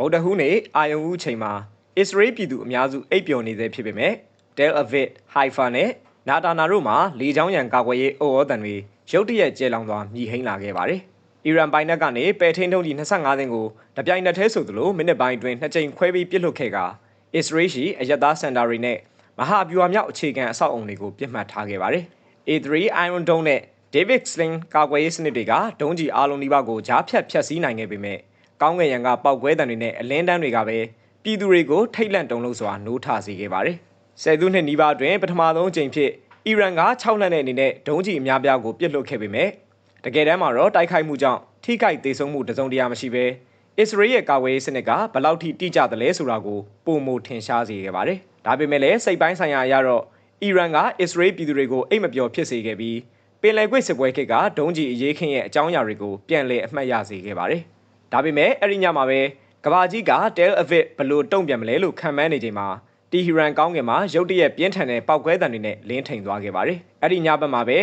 ဗုဒ္ဓဟူးနေ့အာယုံဦးချိန်မှာအစ္စရေးပြည်သူအများစုအိပ်ပျော်နေသေးဖြစ်ပေမဲ့ Tel Aviv, Haifa နဲ့နာတာနာတို့မှာလေကြောင်းရန်ကာကွယ်ရေးအုပ်အော်တန်တွေရုတ်တရက်ကျဲလောင်စွာမြည်ဟိန်းလာခဲ့ပါတယ်။အီရန်ပိုင်နက်ကနေပယ်ထင်းထုံးကြီး25သိန်းကိုတပြိုင်နက်တည်းဆိုသလိုမိနစ်ပိုင်းအတွင်းနှစ်ကြိမ်ခွဲပြီးပြစ်လွတ်ခဲ့ကအစ္စရေးရှိအယက်သားစင်တာတွေနဲ့မဟာဗျူဟာမြောက်အခြေခံအဆောက်အုံတွေကိုပြစ်မှတ်ထားခဲ့ပါတယ်။ A3 Iron Dome နဲ့ David Sling ကာကွယ်ရေးစနစ်တွေကဒုံးကြီးအားလုံးဒီပါကိုဂျားဖြတ်ဖြတ်စည်းနိုင်ခဲ့ပေမဲ့ ကောင်းငယ်ရန်ကပောက်ကွဲတံတွေနဲ့အလင်းတန်းတွေကပဲပြည်သူတွေကိုထိတ်လန့်တုန်လှုပ်စွာနိုးထစေခဲ့ပါတယ်။ဆယ်စုနှစ်နီးပါးအတွင်းပထမဆုံးအကြိမ်ဖြစ်အီရန်က6လက်နဲ့အနေနဲ့ဒုံးကြီးအများပြားကိုပစ်လွတ်ခဲ့ပေမဲ့တကယ်တမ်းမှာတော့တိုက်ခိုက်မှုကြောင့်ထိခိုက်ဒေဆုံးမှုတစုံတရာမရှိဘဲအစ္စရေးရဲ့ကာကွယ်ရေးစနစ်ကဘယ်လောက်ထိတိကျသလဲဆိုတာကိုပုံမထင်ရှားစေခဲ့ပါတယ်။ဒါပေမဲ့လည်းစိတ်ပိုင်းဆိုင်ရာအရတော့အီရန်ကအစ္စရေးပြည်သူတွေကိုအိတ်မပျော်ဖြစ်စေခဲ့ပြီးပင်လယ်ကွေ့စစ်ပွဲခေတ်ကဒုံးကြီးအရေးခင်းရဲ့အကြောင်းအရာတွေကိုပြန်လည်အမှတ်ရစေခဲ့ပါတယ်။ ဒါပေမဲ့အဲ့ဒီညမှာပဲကဘာကြီးက Tel Aviv ဘလို့တုံ့ပြန်မလဲလို့ခံမှန်းနေချိန်မှာတီဟီရန်ကောင်းကင်မှာရုတ်တရက်ပြင်းထန်တဲ့ပောက်ကွဲတံတွေနဲ့လင်းထိန်သွားခဲ့ပါတယ်။အဲ့ဒီညဘက်မှာပဲ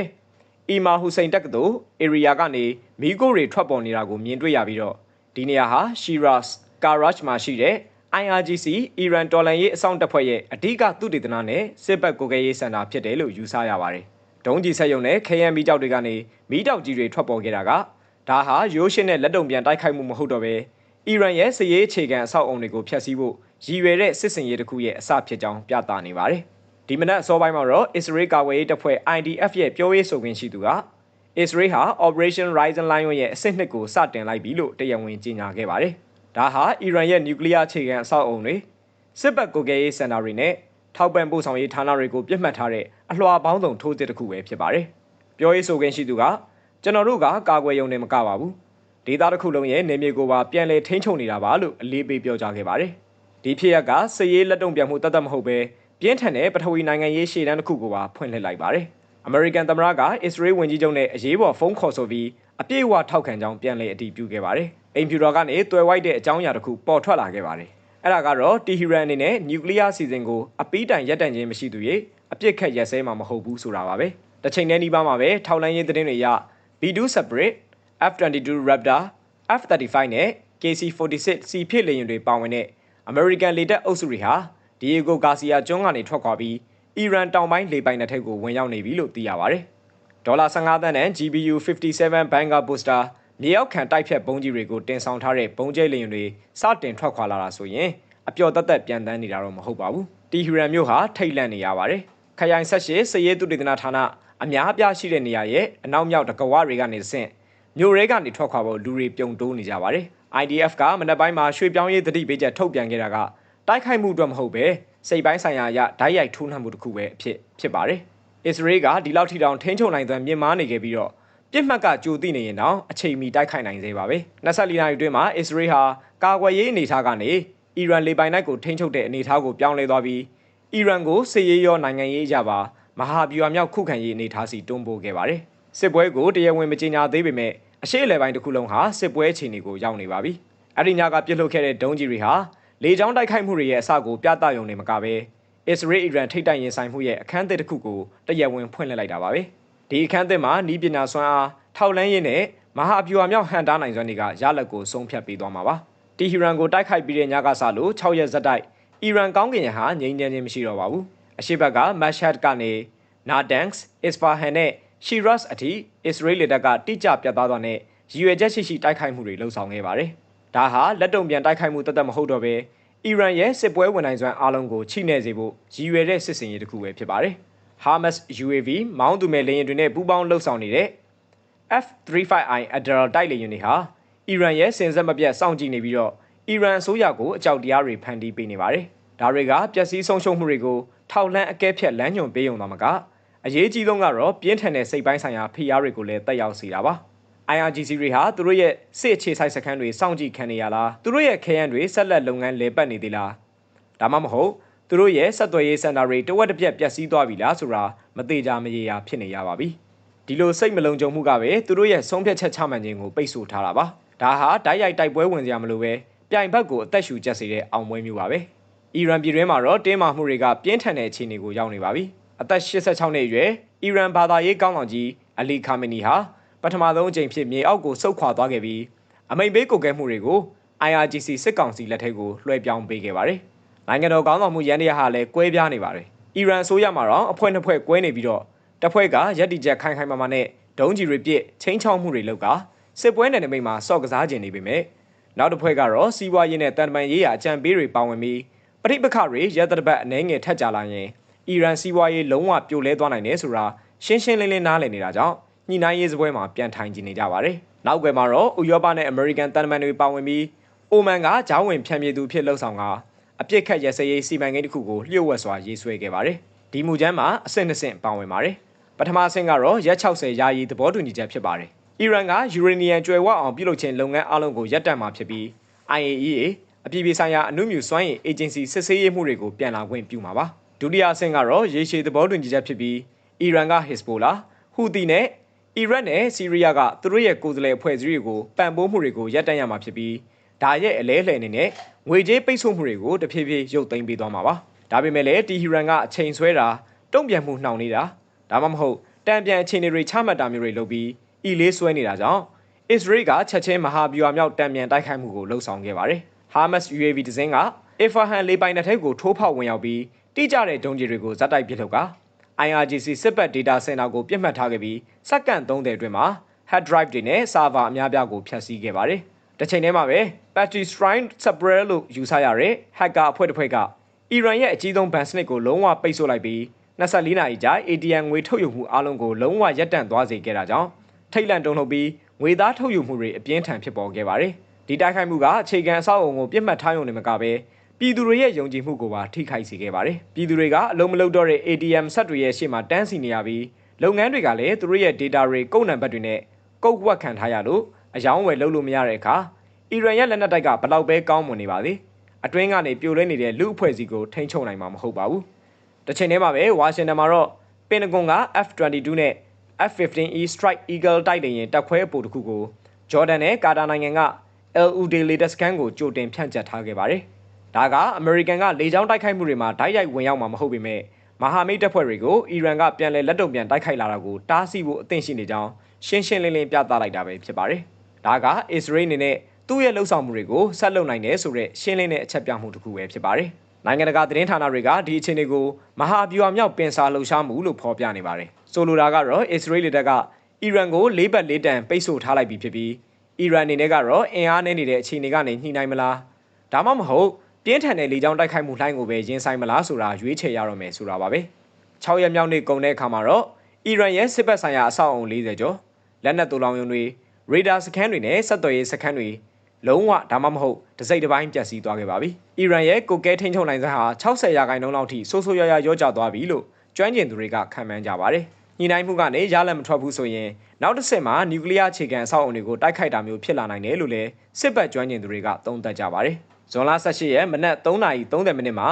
အီမာဟူစိန်တက္ကသိုလ်ဧရိယာကနေမီကိုတွေထွက်ပေါ်နေတာကိုမြင်တွေ့ရပြီးတော့ဒီနေရာဟာ Shiraz Karaj မှာရှိတဲ့ IRGC အီရန်တော်လှန်ရေးအစောင့်တပ်ဖွဲ့ရဲ့အဓိကသုတေသနနဲ့စစ်ဘက်ကိုကဲရေးစင်တာဖြစ်တယ်လို့ယူဆရပါတယ်။ဒုံးကြီးဆက်ယုံနဲ့ခရမ်းမီတောက်တွေကနေမီတောက်ကြီးတွေထွက်ပေါ်ခဲ့တာက ဒါဟာရိုးရှင်းတဲ့လက်တုံပြန်တိုက်ခိုက်မှုမဟုတ်တော့ဘဲအီရန်ရဲ့စစ်ရေးအခြေခံအဆောက်အုံတွေကိုဖျက်ဆီးဖို့ရည်ရွယ်တဲ့စစ်စင်ရေးတစ်ခုရဲ့အစဖြစ်ကြောင်းပြသနေပါတယ်။ဒီမနက်အစောပိုင်းမှာတော့ Israel ကာကွယ်ရေးတပ်ဖွဲ့ IDF ရဲ့ပြောရေးဆိုခွင့်ရှိသူက Israel ဟာ Operation Rising Lion ရဲ့အဆင့်နှစ်ကိုစတင်လိုက်ပြီလို့တရားဝင်ကြေညာခဲ့ပါတယ်။ဒါဟာအီရန်ရဲ့နျူကလ িয়ার အခြေခံအဆောက်အုံတွေစစ်ဘက်ကိုကဲရေးစင်တာတွေနဲ့ထောက်ပံ့ပို့ဆောင်ရေးဌာနတွေကိုပြစ်မှတ်ထားတဲ့အလွှာပေါင်းစုံထိုးစစ်တစ်ခုပဲဖြစ်ပါတယ်။ပြောရေးဆိုခွင့်ရှိသူက ကျွန်တော်တို့ကကာကွယ်ရုံနဲ့မကပါဘူး။ဒေသတစ်ခုလုံးရဲ့နေမြေကိုပါပြန်လည်ထိန်းချုပ်နေတာပါလို့အလေးပေးပြောကြားခဲ့ပါတယ်။ဒီဖြစ်ရပ်ကစစ်ရေးလက်တုံ့ပြန်မှုတတ်တတ်မဟုတ်ပဲပြင်းထန်တဲ့ပထဝီနိုင်ငံရေးရှေ့တန်းတစ်ခုကိုပါဖွင့်လှစ်လိုက်ပါတယ်။အမေရိကန်သမ္မတကအစ္စရေးဝန်ကြီးချုပ်နဲ့အရေးပေါ်ဖုန်းခေါ်ဆိုပြီးအပြည့်အဝထောက်ခံကြောင်းပြန်လည်အတည်ပြုခဲ့ပါတယ်။အိမ်ဖြူတော်ကနေတွယ်ဝိုက်တဲ့အကြောင်းအရာတစ်ခုပေါ်ထွက်လာခဲ့ပါတယ်။အဲ့ဒါကတော့တီဟီရန်အနေနဲ့နျူကလ িয়ার စီစဉ်ကိုအပီးတိုင်ရပ်တန့်ခြင်းမရှိသူရဲ့အပြစ်ခတ်ရက်စဲမှာမဟုတ်ဘူးဆိုတာပါပဲ။တစ်ချိန်တည်းဒီပါမှာပဲထောက်လိုင်းရေးသတင်းတွေရ B2 Separate F22 Raptor F35 နဲ့ KC46 စီဖြစ်လေယာဉ်တွေပါဝင်တဲ့အမေရိကန်လေတပ်အုပ်စုတွေဟာဒီယေဂိုဂါစီယာကျွန်းကနေထွက်ခွာပြီးအီရန်တောင်ပိုင်းလေပိုင်နက်ထက်ကိုဝင်ရောက်နေပြီလို့သိရပါတယ်။ဒေါ်လာ15သန်းနဲ့ GBU 57 Banger Booster မြေရောက်ခံတိုက်ဖြတ်ပုံးကြီးတွေကိုတင်ဆောင်ထားတဲ့ပုံးကျဲလေယာဉ်တွေစတင်ထွက်ခွာလာတာဆိုရင်အပျော်သက်သက်ပြန်တန်းနေတာတော့မဟုတ်ပါဘူး။တီဟီရန်မြို့ဟာထိတ်လန့်နေရပါတယ်။ခရိုင်ဆက်ရှိစရေးသူတေသနာဌာန အများအပြားရှိတဲ့နေရာရဲ့အနောက်မြောက်တကဝတွေကနေဆင့်မြို့ရဲကနေထွက်ခွာဖို့လူတွေပြုံတိုးနေကြပါတယ်။ IDF ကမနက်ပိုင်းမှာရွှေပြောင်းရေးသတိပေးချက်ထုတ်ပြန်ခဲ့တာကတိုက်ခိုက်မှုအတွက်မဟုတ်ပဲစိတ်ပိုင်းဆိုင်ရာအရဓာတ်ရိုက်ထိုးနှံမှုတစ်ခုပဲဖြစ်ဖြစ်ပါတယ်။အစ္စရေးကဒီလောက်ထိတောင်ထိန်းချုပ်နိုင်သွမ်းမြင့်မားနေခဲ့ပြီးတော့ပြစ်မှတ်ကကြိုသိနေရင်တော့အချိန်မီတိုက်ခိုက်နိုင်သေးပါပဲ။24နာရီအတွင်းမှာအစ္စရေးဟာကာကွယ်ရေးအနေအထားကနေအီရန်လေပိုင်နက်ကိုထိန်းချုပ်တဲ့အနေအထားကိုပြောင်းလဲသွားပြီးအီရန်ကိုစစ်ရေးရောနိုင်ငံရေးကြပါ မဟာဗျူဟာမြောက်ခုခံရေးအနေအထားစီတွန်းပို့ခဲ့ပါတယ်။စစ်ပွဲကိုတရားဝင်မကြေညာသေးပေမဲ့အရှိအလဲပိုင်းတစ်ခုလုံးဟာစစ်ပွဲအခြေအနေကိုရောက်နေပါပြီ။အဲ့ဒီညကပြစ်လွတ်ခဲ့တဲ့ဒုံးကြီးတွေဟာလေကြောင်းတိုက်ခိုက်မှုတွေရဲ့အစကိုပြသရုံနဲ့မကဘဲအစ္စရေးအီရန်ထိတ်တိုင်ရင်ဆိုင်မှုရဲ့အခန်းသစ်တစ်ခုကိုတရားဝင်ဖွင့်လှစ်လိုက်တာပါပဲ။ဒီအခန်းသစ်မှာနီးပညာစွမ်းအားထောက်လန်းရေးနဲ့မဟာဗျူဟာမြောက်ဟန်တားနိုင်စွမ်းတွေကရလက်ကိုဆုံးဖြတ်ပေးသွားမှာပါ။တီဟီရန်ကိုတိုက်ခိုက်ပြီးတဲ့ညကစလို့6ရက်ဇက်တိုက်အီရန်ကောင်းကင်ရန်ဟာငြိမ်းချမ်းခြင်းမရှိတော့ပါဘူး။ အရှိဘက်ကမက်ရှတ်ကနေနာဒန်စ်အစ်ဖာဟန်နဲ့ရှီရပ်စ်အထိအစ္စရေးလေတပ်ကတိကျပြတ်သားသွားတဲ့ရည်ရွယ်ချက်ရှိရှိတိုက်ခိုက်မှုတွေလှုံ့ဆော်ခဲ့ပါတယ်။ဒါဟာလက်တုံပြန်တိုက်ခိုက်မှုတသက်မဟုတ်တော့ဘဲအီရန်ရဲ့စစ်ပွဲဝင်နိုင်စွမ်းအားလုံးကိုချိနေစေဖို့ရည်ရွယ်တဲ့စစ်စင်ရေးတစ်ခုပဲဖြစ်ပါတယ်။ Hamas UAV မောင်းသူမဲ့လေယာဉ်တွေနဲ့ပူးပေါင်းလှုပ်ဆောင်နေတဲ့ F35I Admiral တိုက်လေယာဉ်တွေဟာအီရန်ရဲ့စင်ဆက်မပြတ်စောင့်ကြည့်နေပြီးတော့အီရန်အစိုးရကိုအကြောက်တရားတွေဖန်တီးပေးနေပါတယ်။ဒါတွေကပျက်စီးဆုံးရှုံးမှုတွေကို ထောက်လှမ်းအကဲဖြတ်လမ်းညွှန်ပေးုံသာမကအရေးကြီးဆုံးကတော့ပြင်းထန်တဲ့စိတ်ပိုင်းဆိုင်ရာဖိအားတွေကိုလည်းတက်ရောက်စေတာပါ။ IRGC တွေဟာသူတို့ရဲ့စစ်အခြေဆိုင်စခန်းတွေစောင့်ကြည့်ခံနေရလားသူတို့ရဲ့ခရမ်းတွေဆက်လက်လုပ်ငန်းလည်ပတ်နေသေးလားဒါမှမဟုတ်သူတို့ရဲ့ဆက်သွယ်ရေးစင်တာတွေတဝက်တစ်ပြက်ပျက်စီးသွားပြီလားဆိုတာမသေးကြမရေရာဖြစ်နေရပါပြီဒီလိုစိတ်မလုံခြုံမှုကပဲသူတို့ရဲ့ဆုံးဖြတ်ချက်ချမှတ်ခြင်းကိုပိတ်ဆို့ထားတာပါဒါဟာဓာတ်ရိုက်တိုက်ပွဲဝင်စရာမလိုပဲပြိုင်ဘက်ကိုအသက်ရှူကျက်စေတဲ့အောင်ပွဲမျိုးပါပဲ အီရန်ပြည်တွင်းမှာတော့တင်းမာမှုတွေကပြင်းထန်တဲ့အခြေအနေကိုရောက်နေပါပြီအသက်86နှစ်အရွယ်အီရန်ဘာသာရေးကောင်းဆောင်ကြီးအလီခါမီနီဟာပထမဆုံးအကြိမ်ဖြစ်မြေအောက်ကိုဆုတ်ခွာသွားခဲ့ပြီးအမိန်ပေးကိုကဲမှုတွေကို IRGC စစ်ကောင်စီလက်ထက်ကိုလွှဲပြောင်းပေးခဲ့ပါတယ်။နိုင်ငံတော်ကောင်းဆောင်မှုရန်တရားဟာလည်းကွဲပြားနေပါတယ်။အီရန်အစိုးရမှာတော့အဖွဲ့နှစ်ဖွဲ့ကွဲနေပြီးတော့တစ်ဖွဲ့ကရက်တီချက်ခိုင်ခိုင်မာမာနဲ့ဒုံးကြီးတွေပြစ်ချင်းချောက်မှုတွေလုပ်ကစစ်ပွဲနယ်နိမိတ်မှာစော့ကစားခြင်းနေပေမဲ့နောက်တစ်ဖွဲ့ကတော့စီးပွားရေးနဲ့တန်တမန်ရေးရာအကြံပေးတွေပါဝင်ပြီး ပဋိပက္ခတွေရက်တပတ်အနေငယ်ထက်ကြလာရင်အီရန်စီးပွားရေးလုံးဝပြိုလဲသွားနိုင်တယ်ဆိုတာရှင်းရှင်းလင်းလင်းနားလည်နေတာကြောင့်ညှိနှိုင်းရေးစပွဲမှာပြန်ထိုင်ကြည့်နေကြပါတယ်။နောက်ကွယ်မှာတော့ဥရောပနဲ့အမေရိကန်တန်တမန်တွေပါဝင်ပြီးအိုမန်ကဂျောင်းဝင်ဖြန့်ပြေသူဖြစ်လှုပ်ဆောင်ကအပြစ်ခတ်ရစရေးစီမံကိန်းတစ်ခုကိုလျှို့ဝှက်စွာရေးဆွဲခဲ့ပါတယ်။ဒီမူကျမ်းမှာအဆင့်နှစ်ဆင့်ပါဝင်ပါတယ်။ပထမအဆင့်ကတော့ရက်60ယာယီသဘောတူညီချက်ဖြစ်ပါတယ်။အီရန်ကယူရေနီယံကျွယ်ဝအောင်ပြုလုပ်ခြင်းလုပ်ငန်းအလုံးကိုရပ်တန့်မှာဖြစ်ပြီး IAEA အပြည်ပြည်ဆိုင်ရာအနုမြူစွမ်းအင် agency စစ်ဆေးရေးမှုတွေကိုပြန်လာခွင့်ပြုမှာပါ။ဒုတိယအဆင့်ကတော့ရေရှည်သဘောတူညီချက်ဖြစ်ပြီးအီရန်က Hezbollah ဟူသီနဲ့အီရတ်နဲ့ဆီးရီးယားကသူတို့ရဲ့ကိုယ်စားလှယ်အဖွဲ့အစည်းတွေကိုပံ့ပိုးမှုတွေကိုရပ်တန့်ရမှာဖြစ်ပြီးဒါရဲ့အလဲလှယ်အနေနဲ့ငွေကြေးပိတ်ဆို့မှုတွေကိုတဖြည်းဖြည်းရုပ်သိမ်းပေးသွားမှာပါ။ဒါပေမဲ့လည်းတီဟီရန်ကအချိန်ဆွဲတာတုံ့ပြန်မှုနှောင့်နေတာဒါမှမဟုတ်တံပြန်အခြေအနေတွေချမှတ်တာမျိုးတွေလုပ်ပြီးအီလေးဆွဲနေတာကြောင့်အစ္စရေးကချက်ချင်းမဟာဗျူဟာမြောက်တံပြန်တိုက်ခိုက်မှုကိုလှုံ့ဆော်ခဲ့ပါတယ်။ Hamas UAV ဒဇင်းကအဖာဟန်လေးပိုင်တဲ့ထက်ကိုထိုးဖောက်ဝင်ရောက်ပြီးတိကျတဲ့ဒုံးကျည်တွေကိုဇက်တိုက်ပစ်လောက်က IRGC စစ်ပတ် data center ကိုပြစ်မှတ်ထားခဲ့ပြီးစက္ကန့်30အတွင်းမှာ hard drive တွေနဲ့ server အများပြားကိုဖျက်ဆီးခဲ့ပါတယ်။တစ်ချိန်တည်းမှာပဲ Patty Shrine Sabrer လို့ယူဆရတဲ့ hacker အဖွဲ့တစ်ဖွဲ့ကအီရန်ရဲ့အကြီးဆုံးဘဏ်စနစ်ကိုလုံးဝပိတ်ဆို့လိုက်ပြီး24နာရီကြာ ATM ငွေထုတ်ယူမှုအလုံးကိုလုံးဝရပ်တန့်သွားစေခဲ့တာကြောင့်ထိတ်လန့်တုန်လှုပ်ပြီးငွေသားထုတ်ယူမှုတွေအပြင်းထန်ဖြစ်ပေါ်ခဲ့ပါတယ်။ ဒီတိုက်ခိုက်မှုကအခြေခံအဆောက်အုံကိုပြစ်မှတ်ထားရုံနဲ့မကဘဲပြည်သူတွေရဲ့ယုံကြည်မှုကိုပါထိခိုက်စေခဲ့ပါတယ်။ပြည်သူတွေကအလုံးမလုံးတော့တဲ့ ATM ဆက်တွေရဲ့ရှေ့မှာတန်းစီနေရပြီးလုပ်ငန်းတွေကလည်းသူတို့ရဲ့ data တွေကုတ်နံပါတ်တွေနဲ့ကုတ်ဝက်ခံထားရလို့အယောင်းဝယ်လုပ်လို့မရတဲ့အခါအီရန်ရဲ့လက်နက်တိုက်ကဘလောက်ပဲကောင်းမွန်နေပါသေးအတွင်းကနေပြိုလဲနေတဲ့လူအဖွဲ့အစည်းကိုထိန်းချုပ်နိုင်မှာမဟုတ်ပါဘူး။တစ်ချိန်တည်းမှာပဲဝါရှင်တန်မှာတော့ပင်တဂွန်က F22 နဲ့ F15E Strike Eagle တိုက်လေယာဉ်တပ်ခွဲအပိုတစ်ခုကိုဂျော်ဒန်နဲ့ကာတာနိုင်ငံက LUD လေတပ်စခန်းကိုကြိုတင်ဖြန့်ကျက်ထားခဲ့ပါတယ်။ဒါကအမေရိကန်ကလေကြောင်းတိုက်ခိုက်မှုတွေမှာဓာတ်ရိုက်ဝင်ရောက်မှာမဟုတ်ပေမဲ့မဟာမိတ်တပ်ဖွဲ့တွေကိုအီရန်ကပြန်လည်လက်တုံပြန်တိုက်ခိုက်လာတာကိုတားဆီးဖို့အသင့်ရှိနေကြောင်းရှင်းရှင်းလင်းလင်းပြသလိုက်တာပဲဖြစ်ပါတယ်။ဒါကအစ္စရေးအနေနဲ့သူ့ရဲ့လှုပ်ဆောင်မှုတွေကိုဆက်လုပ်နိုင်တယ်ဆိုတဲ့ရှင်းလင်းတဲ့အချက်ပြမှုတစ်ခုပဲဖြစ်ပါတယ်။နိုင်ငံတကာသတင်းဌာနတွေကဒီအခြေအနေကိုမဟာဗျူဟာမြောက်ပင်စာလှုပ်ရှားမှုလို့ဖော်ပြနေပါတယ်။ဆိုလိုတာကတော့အစ္စရေးလေတပ်က အီရန်ကိုလေးပတ်လေးတန်ပိတ်ဆို့ထားလိုက်ပြီဖြစ်ပြီး အီရန်အနေနဲ့ကတော့အင်အားနဲ့နေတဲ့အခြေအနေကနေညှိနှိုင်းမလားဒါမှမဟုတ်ပြင်းထန်တဲ့လေကြောင်းတိုက်ခိုက်မှုလှိုင်းကိုပဲရင်ဆိုင်မလားဆိုတာရွေးချယ်ရတော့မယ်ဆိုတာပါပဲ6ရက်မြောက်နေ့ကုန်တဲ့အခါမှာတော့အီရန်ရဲ့စစ်ဘက်ဆိုင်ရာအဆောက်အုံ40ကျော်လက်နက်တူလောင်ယုံတွေရေဒါစခန်းတွေနဲ့ဆက်သွယ်ရေးစခန်းတွေလုံးဝဒါမှမဟုတ်တစိမ့်တစ်ပိုင်းပျက်စီးသွားခဲ့ပါပြီ။အီရန်ရဲ့ကိုကဲထိန်းချုပ်နိုင်စဟာ60ရာခိုင်နှုန်းလောက်ထိဆိုးဆိုးရွားရွားရောကျသွားပြီလို့ကျွမ်းကျင်သူတွေကခန့်မှန်းကြပါတယ်။ ညှိနှိုင်းမှုကနေရလဒ်မထွက်ဘူးဆိုရင်နောက်တစ်ဆင့်မှာနျူကလ িয়ার အခြေခံအဆောက်အုံတွေကိုတိုက်ခိုက်တာမျိုးဖြစ်လာနိုင်တယ်လို့လည်းစစ်ဘက်ကျွမ်းကျင်သူတွေကသုံးသပ်ကြပါတယ်။ဇွန်လ18ရက်မနက်3:30မိနစ်မှာ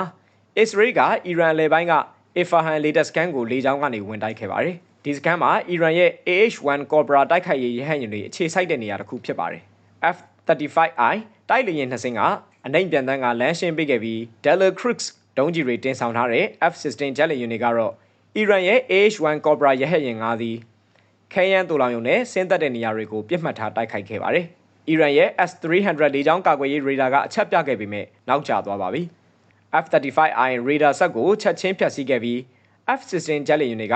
အစ္စရေးကအီရန်လေပိုင်းကအီဖာဟန်လေတပ်စကန်ကိုလေကြောင်းကနေဝင်တိုက်ခဲ့ပါတယ်။ဒီစကန်မှာအီရန်ရဲ့ AH-1 Cobra တိုက်ခိုက်ရေးရဟတ်ယာဉ်တွေအခြေစိုက်တဲ့နေရာတစ်ခုဖြစ်ပါတယ်။ F-35I တိုက်လေယာဉ်နှစ်စင်းကအနိုင်ပြန်တန်းကလမ်းရှင်းပေးခဲ့ပြီး Delta Crux ဒုံးကျည်တွေတင်ဆောင်ထားတဲ့ F-16 ဂျက်လေယာဉ်တွေကတော့ အီရန်ရဲ့ AH-1 Cobra ရဟတ်ယာဉ်၅စီးခဲယမ်းတူလောင်ယုံနဲ့ဆင်းသက်တဲ့နေရာတွေကိုပြစ်မှတ်ထားတိုက်ခိုက်ခဲ့ပါတယ်။အီရန်ရဲ့ S-300 လေကြောင်းကာကွယ်ရေးရေဒါကအချက်ပြခဲ့ပေမဲ့နောက်ကျသွားပါပြီ။ F-35I ရေဒါဆက်ကိုချက်ချင်းဖျက်ဆီးခဲ့ပြီး F-16 ဂျက်လေယာဉ်တွေက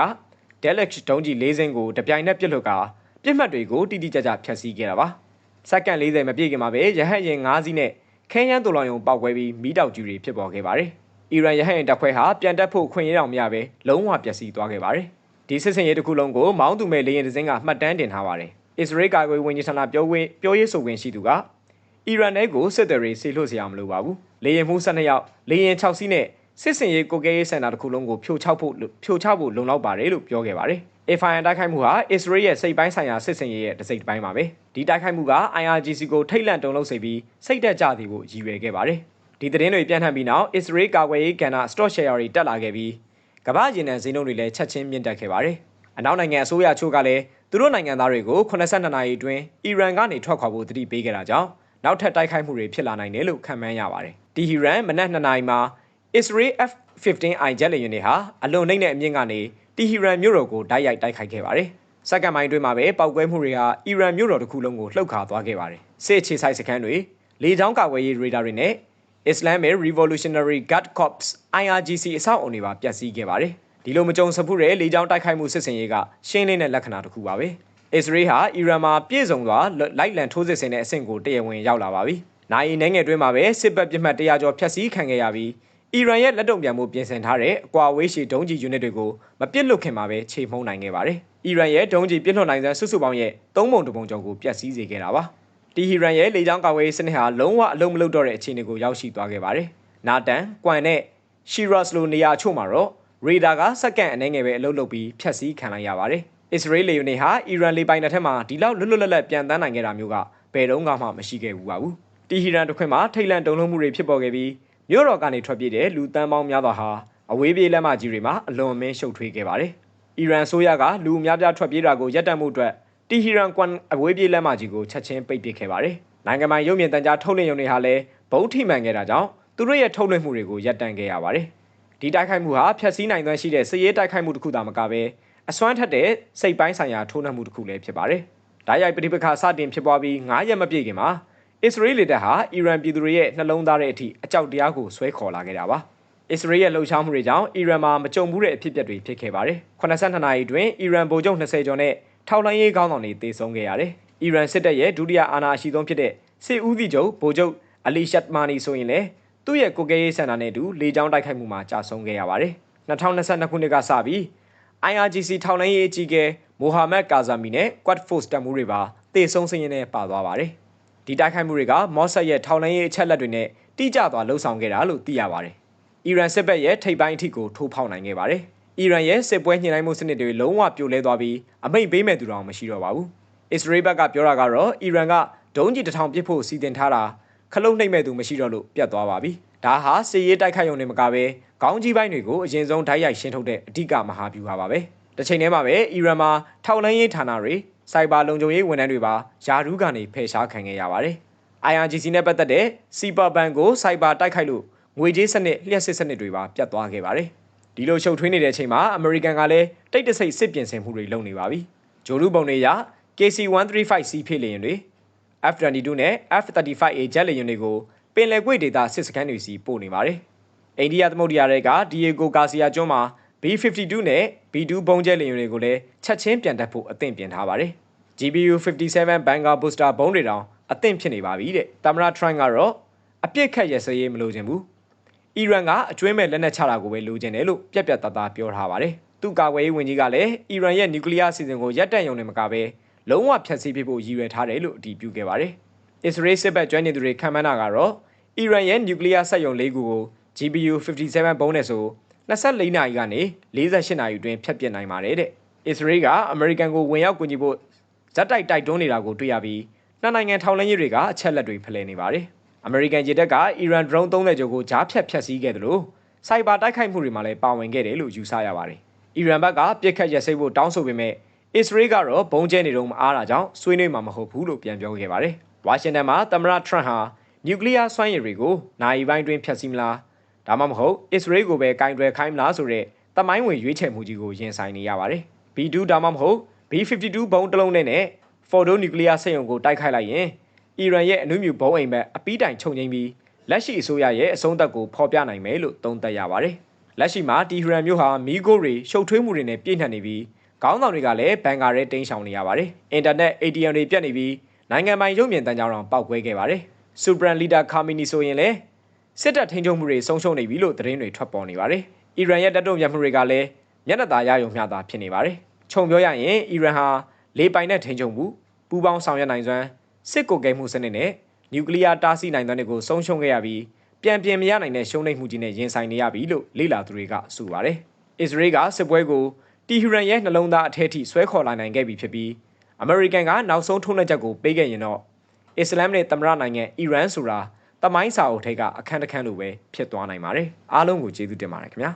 Delix ဒုံးကျည်၄စင်းကိုတပြိုင်နက်ပစ်လွတ်ကာပြစ်မှတ်တွေကိုတိတိကျကျဖျက်ဆီးခဲ့တာပါ။စက္ကန့်40မပြည့်ခင်မှာပဲရဟတ်ယာဉ်၅စီးနဲ့ခဲယမ်းတူလောင်ယုံပောက်ကွဲပြီးမိတောက်ကျူတွေဖြစ်ပေါ်ခဲ့ပါတယ်။ အီရန်ရဟတ်ယာဉ်တပ်ဖွဲ့ဟာပြန်တက်ဖို့ခွင့်ရအောင်မရပဲလုံးဝပျက်စီးသွားခဲ့ပါတယ်။ဒီစစ်စင်ရေးတစ်ခုလုံးကိုမောင်းသူမဲ့လေယာဉ်တစ်စင်းကမှတ်တမ်းတင်ထားပါတယ်။အစ္စရေးကာကွယ်ဝင်ကြီးဌာနပြောခွင့်ပြောရေးဆိုခွင့်ရှိသူကအီရန်နယ်ကိုစစ်သည်တွေဆေလွတ်စရာမလိုပါဘူး။လေယာဉ်မှု12ယောက်လေယာဉ်6စီးနဲ့စစ်စင်ရေးကိုကဲရေးစင်တာတစ်ခုလုံးကိုဖြိုချဖို့ဖြိုချဖို့လုံလောက်ပါတယ်လို့ပြောခဲ့ပါတယ်။ AFIN တိုက်ခိုက်မှုဟာအစ္စရေးရဲ့စိတ်ပိုင်းဆိုင်ရာစစ်စင်ရေးရဲ့တစ်စိတ်တစ်ပိုင်းပါပဲ။ဒီတိုက်ခိုက်မှုက IRGC ကိုထိတ်လန့်တုန်လှုပ်စေပြီးစိတ်တက်ကြစေဖို့ရည်ရွယ်ခဲ့ပါတယ်။ ဒီသတင်းတွေပြန့်နှံ့ပြီးနောက်အစ္စရေးကာကွယ်ရေးကဏ္ဍ stock share တွေတက်လာခဲ့ပြီးကမ္ဘာရင်းနှံဈေးနှုန်းတွေလည်းချက်ချင်းမြင့်တက်ခဲ့ပါတယ်။အနောက်နိုင်ငံအစိုးရချို့ကလည်းသူတို့နိုင်ငံသားတွေကို82နာရီအတွင်းအီရန်ကနေထွက်ခွာဖို့တတိပေးခဲ့တာကြောင့်နောက်ထပ်တိုက်ခိုက်မှုတွေဖြစ်လာနိုင်တယ်လို့ခန့်မှန်းရပါတယ်။ဒီဟီရန်မနက်2နာရီမှာ Israel F-15I ဂျက်လေယာဉ်တွေဟာအလွန်နှိမ့်တဲ့အမြင့်ကနေတီဟီရန်မြို့တော်ကိုတိုက်ရိုက်တိုက်ခိုက်ခဲ့ပါတယ်။စက္ကန့်ပိုင်းအတွင်းမှာပဲပောက်ကွဲမှုတွေဟာအီရန်မြို့တော်တစ်ခုလုံးကိုလှုပ်ခါသွားခဲ့ပါတယ်။စစ်အခြေဆိုင်စခန်းတွေလေကြောင်းကာကွယ်ရေးရေဒါတွေနဲ့ Islamic Revolutionary Guard Corps IRGC အဆောက်အအုံတွေပါပျက်စီးခဲ့ပါတယ်။ဒီလိုမကြုံစဖူးတဲ့လေကြောင်းတိုက်ခိုက်မှုစစ်စင်ရေးကရှင်းလင်းတဲ့လက္ခဏာတစ်ခုပါပဲ။အစ္စရေးဟာအီရန်မှာပြည့်စုံစွာလိုက်လံထိုးစစ်ဆင်တဲ့အဆင့်ကိုတရားဝင်ရောက်လာပါပြီ။နိုင်နေငယ်တွင်းမှာပဲစစ်ဘက်ပြစ်မှတ်တရာကျော်ဖျက်ဆီးခံခဲ့ရပြီးအီရန်ရဲ့လက်တုံ့ပြန်မှုပြင်ဆင်ထားတဲ့အကွာဝေးရှည်ဒုံးကျည် unit တွေကိုမပစ်လွတ်ခင်မှာပဲချိန်မှုန်းနိုင်ခဲ့ပါတယ်။အီရန်ရဲ့ဒုံးကျည်ပြစ်လွတ်နိုင်တဲ့စုစုပေါင်းရဲ့သုံးပုံတစ်ပုံကျော်ကိုပျက်စီးစေခဲ့တာပါ။ တီဟီရန်ရဲ့လေကြောင်းကာကွယ်ရေးစနစ်ဟာလုံးဝအလုံးမလုံးတော့တဲ့အခြေအနေကိုရောက်ရှိသွားခဲ့ပါတယ်။နာတန်၊ကွမ်နဲ့ရှီရာစ်လိုနေရာအချို့မှာတော့ရေဒါကစက္ကန့်အနည်းငယ်ပဲအလုပ်လုပ်ပြီးဖျက်ဆီးခံလိုက်ရပါတယ်။အစ္စရေးလေယာဉ်တွေဟာအီရန်လေပိုင်နယ်ထက်မှာဒီလောက်လွတ်လွတ်လပ်လပ်ပြန်တန်းနိုင်ခဲ့တာမျိုးကဘယ်တော့မှမရှိခဲ့ဘူးပါဘူး။တီဟီရန်တစ်ခွင်မှာထိတ်လန့်တုန်လှုပ်မှုတွေဖြစ်ပေါ်ခဲ့ပြီးမြို့တော်ကနေထွက်ပြေးတဲ့လူတန်းပေါင်းများစွာဟာအဝေးပြေးလက်မကြီးတွေမှာအလွန်အမင်းရှုပ်ထွေးခဲ့ပါတယ်။အီရန်ဆိုရကလူအများပြားထွက်ပြေးတာကိုရပ်တန့်မှုအတွက် တီဟီရန်ကွမ်အဝေးပြေးလက်မကြီးကိုချက်ချင်းပိတ်ပစ်ခဲ့ပါတယ်။နိုင်ငံပိုင်ရုပ်မြင်သံကြားထုတ်လွှင့်ရုံတွေဟာလည်းဘုံထိမှန်ခဲ့တာကြောင့်သူတို့ရဲ့ထုတ်လွှင့်မှုတွေကိုရပ်တန့်ခဲ့ရပါတယ်။ဒီတိုက်ခိုက်မှုဟာဖျက်ဆီးနိုင်သွမ်းရှိတဲ့စစ်ရေးတိုက်ခိုက်မှုတစ်ခုသာမကဘဲအစွမ်းထက်တဲ့စိတ်ပိုင်းဆိုင်ရာထိုးနှက်မှုတစ်ခုလည်းဖြစ်ပါတယ်။ဒါရိုက်ပဋိပက္ခစတင်ဖြစ်ပွားပြီး9ရက်မပြည့်ခင်မှာအစ္စရေးလေတပ်ဟာအီရန်ပြည်သူတွေရဲ့နှလုံးသားတဲ့အထိအကြောက်တရားကိုဆွဲခေါ်လာခဲ့တာပါ။အစ္စရေးရဲ့လှုပ်ရှားမှုတွေကြောင့်အီရန်မှာမကြုံဘူးတဲ့အဖြစ်အပျက်တွေဖြစ်ခဲ့ပါတယ်။82နာရီတွင်အီရန်ဗိုလ်ချုပ်20ကျော်နဲ့ ထောက်လှမ်းရေးခေါင်းဆောင်တွေတေဆုံးခဲ့ရတယ်။အီရန်စစ်တပ်ရဲ့ဒုတိယအာဏာရှိဆုံးဖြစ်တဲ့စစ်ဦးစီးချုပ်ဗိုလ်ချုပ်အလီရှတ်မာနီဆိုရင်လည်းသူ့ရဲ့ကိုကဲရေးစင်တာနဲ့အတူလေကြောင်းတိုက်ခိုက်မှုမှာကြာဆုံးခဲ့ရပါတယ်။2022ခုနှစ်ကစပြီး IRGC ထောက်လှမ်းရေးအကြီးအကဲမိုဟာမက်ကာဇာမီနဲ့ Quad Force တပ်မှုတွေပါတေဆုံးစင်းရင်းနဲ့ပါသွားပါတယ်။ဒီတိုက်ခိုက်မှုတွေကမော့ဆတ်ရဲ့ထောက်လှမ်းရေးအချက်လက်တွေနဲ့တိကျသွားလှုပ်ဆောင်ခဲ့တာလို့သိရပါတယ်။အီရန်စစ်ဘက်ရဲ့ထိပ်ပိုင်းအထိကိုထိုးဖောက်နိုင်ခဲ့ပါတယ်။ အီရန်ရဲ့စစ်ပွဲညှိနှိုင်းမှုစနစ်တွေလုံးဝပြိုလဲသွားပြီးအမိတ်ပေးမဲ့သူတော်မရှိတော့ပါဘူး။အစ္စရေးဘက်ကပြောတာကတော့အီရန်ကဒုံးကျည်တစ်ထောင်ပစ်ဖို့စီစဉ်ထားတာခလုတ်နှိမ့်မဲ့သူမရှိတော့လို့ပြတ်သွားပါပြီ။ဒါဟာစစ်ရေးတိုက်ခိုက်ရုံနဲ့မကဘဲခေါင်းကြီးပိုင်းတွေကိုအရင်ဆုံးဓာတ်ရိုက်ရှင်းထုတ်တဲ့အဓိကမဟာဗျူဟာပါပဲ။တစ်ချိန်တည်းမှာပဲအီရန်မှာထောက်လန်းရေးဌာနတွေစိုက်ဘာလုံခြုံရေးဝန်ထမ်းတွေပါယာရူးကနေဖယ်ရှားခံခဲ့ရပါတယ်။ IRGC နဲ့ပတ်သက်တဲ့စီပါဘန်ကိုစိုက်ဘာတိုက်ခိုက်လို့ငွေကြေးစနစ်လျှက်စစ်စနစ်တွေပါပြတ်သွားခဲ့ပါတယ်။ ဒီလိုရှုပ်ထွေးနေတဲ့အချိန်မှာအမေရိကန်ကလည်းတိတ်တဆိတ်စစ်ပြင်ဆင်မှုတွေလုပ်နေပါပြီ။ဂျိုလူပုံတွေရ KC-135C ဖြစ်လေရင်တွေ F-22 နဲ့ F-35A ဂျက်လေယာဉ်တွေကိုပင်လယ်ကွေ့ဒေသစစ်စခန်းတွေစီပို့နေပါတယ်။အိန္ဒိယသမုဒ္ဒရာတွေကဒီယေကိုကာစီယာကျွန်းမှာ B52 နဲ့ B2 ဘုံကျဲလေယာဉ်တွေကိုလည်းချက်ချင်းပြန်တက်ဖို့အသင့်ပြင်ထားပါတယ်။ GBU 57 Vanguard Booster ဘုံတွေတောင်အသင့်ဖြစ်နေပါပြီတဲ့။တမရထရန့်ကတော့အပြစ်ခတ်ရစရေးမလိုချင်ဘူး။ အီရန်ကအကျွင်းမဲ့လက်နက်ချတာကိုပဲလိုချင်တယ်လို့ပြက်ပြက်သားသားပြောထားပါတယ်။သူ့ကာကွယ်ရေးဝန်ကြီးကလည်းအီရန်ရဲ့နျူကလ িয়ার အစီအစဉ်ကိုရပ်တန့်ရုံနဲ့မကဘဲလုံးဝဖျက်ဆီးပစ်ဖို့ရည်ရွယ်ထားတယ်လို့အတည်ပြုခဲ့ပါတယ်။အစ္စရေးစစ်ဘက်ကျွမ်းကျင်သူတွေခံမှန်းတာကတော့အီရန်ရဲ့နျူကလ িয়ার စက်ရုံ၄ခုကို GBU 57ဘုံနဲ့ဆို24နာရီကနေ48နာရီအတွင်းဖျက်ပစ်နိုင်ပါတယ်တဲ့အစ္စရေးကအမေရိကန်ကိုဝင်ရောက်ကူညီဖို့ဇက်တိုက်တိုက်တွန်းနေတာကိုတွေ့ရပြီးနှစ်နိုင်ငံထောက်လှမ်းရေးတွေကအချက်လက်တွေဖလှယ်နေပါတယ် အမေရိကန်ရေတပ်ကအီရန် drone 30ကျော်ကိုကြားဖြတ်ဖျက်ဆီးခဲ့တယ်လို့စိုက်ဘာတိုက်ခိုက်မှုတွေမှာလည်းပါဝင်ခဲ့တယ်လို့ယူဆရပါတယ်။အီရန်ဘက်ကပြစ်ခတ်ရစိတ်ဖို့တောင်းဆိုပေမဲ့အစ္စရေးကတော့ဘုံကျဲနေတော့မအားတာကြောင့်ဆွေးနွေးမှာမဟုတ်ဘူးလို့ပြန်ပြောခဲ့ပါတယ်။ဝါရှင်တန်မှာသမ္မတထရန့်ဟာနျူကလ িয়ার စွမ်းရည်တွေကိုနိုင်ပိုင်းတွင်ဖျက်ဆီးမလားဒါမှမဟုတ်အစ္စရေးကိုပဲကင်တွယ်ခိုင်းမလားဆိုတဲ့တမိုင်းဝင်ရွေးချယ်မှုကြီးကိုရင်ဆိုင်နေရပါတယ်။ B2 ဒါမှမဟုတ် B52 ဘုံတစ်လုံးနဲ့ Fordo nuclear စက်ရုံကိုတိုက်ခိုက်လိုက်ရင် အီရန်ရဲ့အနုမြူဘုံအိမ်ဘက်အပီးတိုင်ခြုံငိမ့်ပြီးလက်ရှိအစိုးရရဲ့အဆုံးသက်ကိုဖော်ပြနိုင်မယ်လို့သုံးသပ်ရပါတယ်။လက်ရှိမှာတီဟီရန်မြို့ဟာမီးခိုးတွေရှုပ်ထွေးမှုတွေနဲ့ပြည့်နှက်နေပြီးခေါင်းဆောင်တွေကလည်းဘန်ကာရဲတင်းရှောင်နေရပါတယ်။အင်တာနက် ATM တွေပြတ်နေပြီးနိုင်ငံပိုင်ရုပ်မြင်သံကြားတော်ပောက်ကွဲခဲ့ပါတယ်။စူပရန်လီဒါကာမီနီဆိုရင်လည်းစစ်တပ်ထိန်းချုပ်မှုတွေဆုံးရှုံးနေပြီလို့သတင်းတွေထွက်ပေါ်နေပါတယ်။အီရန်ရဲ့တပ်တုံ့ပြန်မှုတွေကလည်းမျက်နှာသာရယုံမျှသာဖြစ်နေပါတယ်။ခြုံပြောရရင်အီရန်ဟာလေပိုင်နဲ့ထိန်းချုပ်မှုပူးပေါင်းဆောင်ရွက်နိုင်စွမ်း စစ်ကိုကဲမှုစနစ်နဲ့နျူကလ িয়ার တားဆီးနိုင်တဲ့တွေကိုဆုံးရှုံးခဲ့ရပြီးပြန်ပြင်မရနိုင်တဲ့ရှုံးနိမ့်မှုကြီးနဲ့ရင်ဆိုင်နေရပြီလို့လေ့လာသူတွေကဆိုပါတယ်။အစ္စရေးကစစ်ပွဲကိုတီဟီရန်ရဲ့နှလုံးသားအထက်ထိဆွဲခေါ်လာနိုင်ခဲ့ပြီဖြစ်ပြီးအမေရိကန်ကနောက်ဆုံးထုံးနှက်ချက်ကိုပေးခဲ့ရင်တော့အစ္စလမ်နဲ့သမ္မတနိုင်ငံအီရန်ဆိုတာတမိုင်းစာအုပ်ထိပ်ကအခန်းတစ်ခန်းလိုပဲဖြစ်သွားနိုင်ပါတယ်အားလုံးကိုကျေးဇူးတင်ပါတယ်ခင်ဗျာ